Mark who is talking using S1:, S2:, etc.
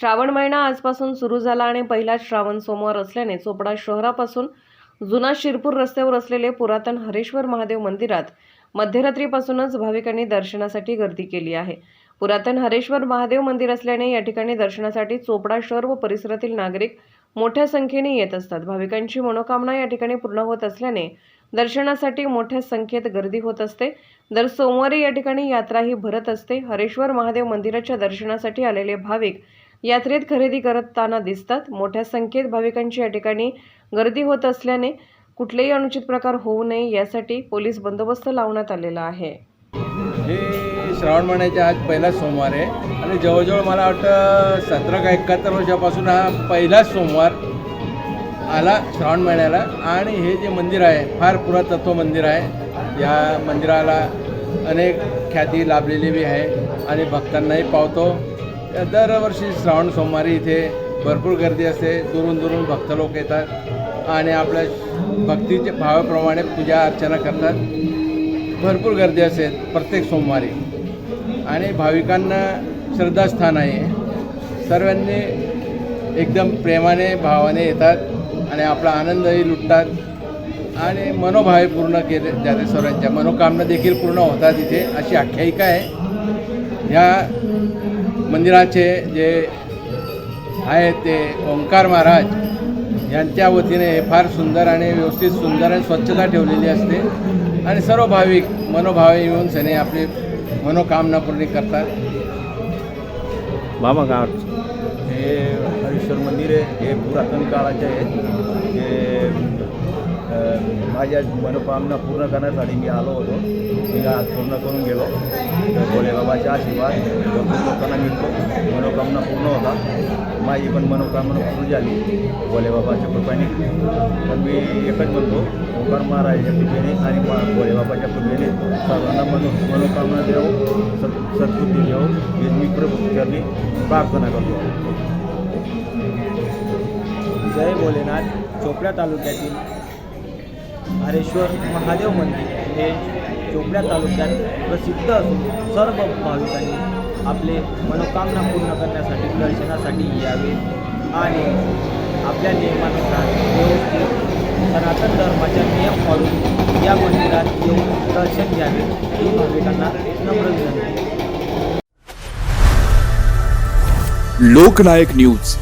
S1: श्रावण महिना आजपासून सुरू झाला आणि पहिलाच श्रावण सोमवार असल्याने चोपडा शहरापासून जुना शिरपूर रस्त्यावर असलेले पुरातन हरेश्वर महादेव मंदिरात मध्यरात्रीपासूनच भाविकांनी दर्शनासाठी गर्दी केली आहे. पुरातन हरेश्वर महादेव मंदिर असल्याने या ठिकाणी दर्शनासाठी चोपडा शहर व परिसरातील नागरिक मोठ्या संख्येने येत असतात. भाविकांची मनोकामना या ठिकाणी पूर्ण होत असल्याने दर्शनासाठी मोठ्या संख्येत गर्दी होत असते. दर सोमवारी या ठिकाणी यात्राही भरत असते. हरेश्वर महादेव मंदिराच्या दर्शनासाठी आलेले भाविक यात्रेत खरेदी करताना दिसतात. मोठ्या संख्येत भाविकांची या ठिकाणी गर्दी होत असल्याने कुठलेही अनुचित प्रकार होऊ नये यासाठी पोलीस बंदोबस्त लावण्यात आलेला आहे.
S2: हे श्रावण महिन्याच्या आज पहिला सोमवार आहे. आणि जवळजवळ मला वाटतं सतरा का एकाहत्तर वर्षापासून हा पहिलाच सोमवार आला श्रावण महिन्याला. आणि हे जे मंदिर आहे फार पुरातत्व मंदिर आहे. या मंदिराला अनेक ख्याती लाभलेली बी आहे. आणि भक्तांनाही पावतो. दरवर्षी श्रावण सोमवारी इथे भरपूर गर्दी असते. दुरून दुरून भक्त लोक येतात आणि आपल्या भक्तीच्या भावाप्रमाणे पूजा अर्चना करतात. भरपूर गर्दी असेल प्रत्येक सोमवारी. आणि भाविकांना श्रद्धास्थान आहे. सर्वांनी एकदम प्रेमाने भावाने येतात आणि आपला आनंदही लुटतात आणि मनोभावे पूर्ण केले जाते सर्वांच्या. मनोकामना देखील पूर्ण होतात इथे. अशी आख्यायिका आहे. ह्या मंदिराचे जे आहेत ते ओंकार महाराज यांच्या वतीने हे फार सुंदर आणि व्यवस्थित सुंदर आणि स्वच्छता ठेवलेली असते. आणि सर्व भाविक मनोभावे येऊन सने आपली मनोकामना पूर्ण करतात.
S3: बाबा गाव
S4: हे हरेश्वर मंदिर आहे हे पुरातन काळाचे आहे. हे माझ्या मनोकामना पूर्ण करण्यासाठी मी आलो होतो. मी आज पूर्ण करून गेलो. तर भोलेबाबाच्या आशीर्वाद भरपूर लोकांना मिळतो. मनोकामना पूर्ण होता. माझी पण मनोकामना पूर्ण झाली. भोलेबाबाच्या कृपेने. पण मी एकच म्हणतो ओंकार महाराजाच्या कृपेने आणि मा भोलेबाबाच्या कृपेने सर्वांना मनो मनोकामना देऊ सत् सद्बुद्धी देऊ हे मी प्रभूचरणी प्रार्थना करतो.
S3: जय भोलेनाथ चोपड्या तालुक्यातील हरेश्वर महादेव मंदिर हे चोपड्या तालुक्यात प्रसिद्ध असून सर्व भाविकांनी आपले मनोकामना पूर्ण करण्यासाठी दर्शनासाठी यावे आणि आपल्या नियमानुसार व्यवस्थित सनातन धर्माच्या नियम पाळून या मंदिरात येऊन दर्शन घ्यावे ही भाविकांना नम्र विनंती.
S5: लोकनायक न्यूज.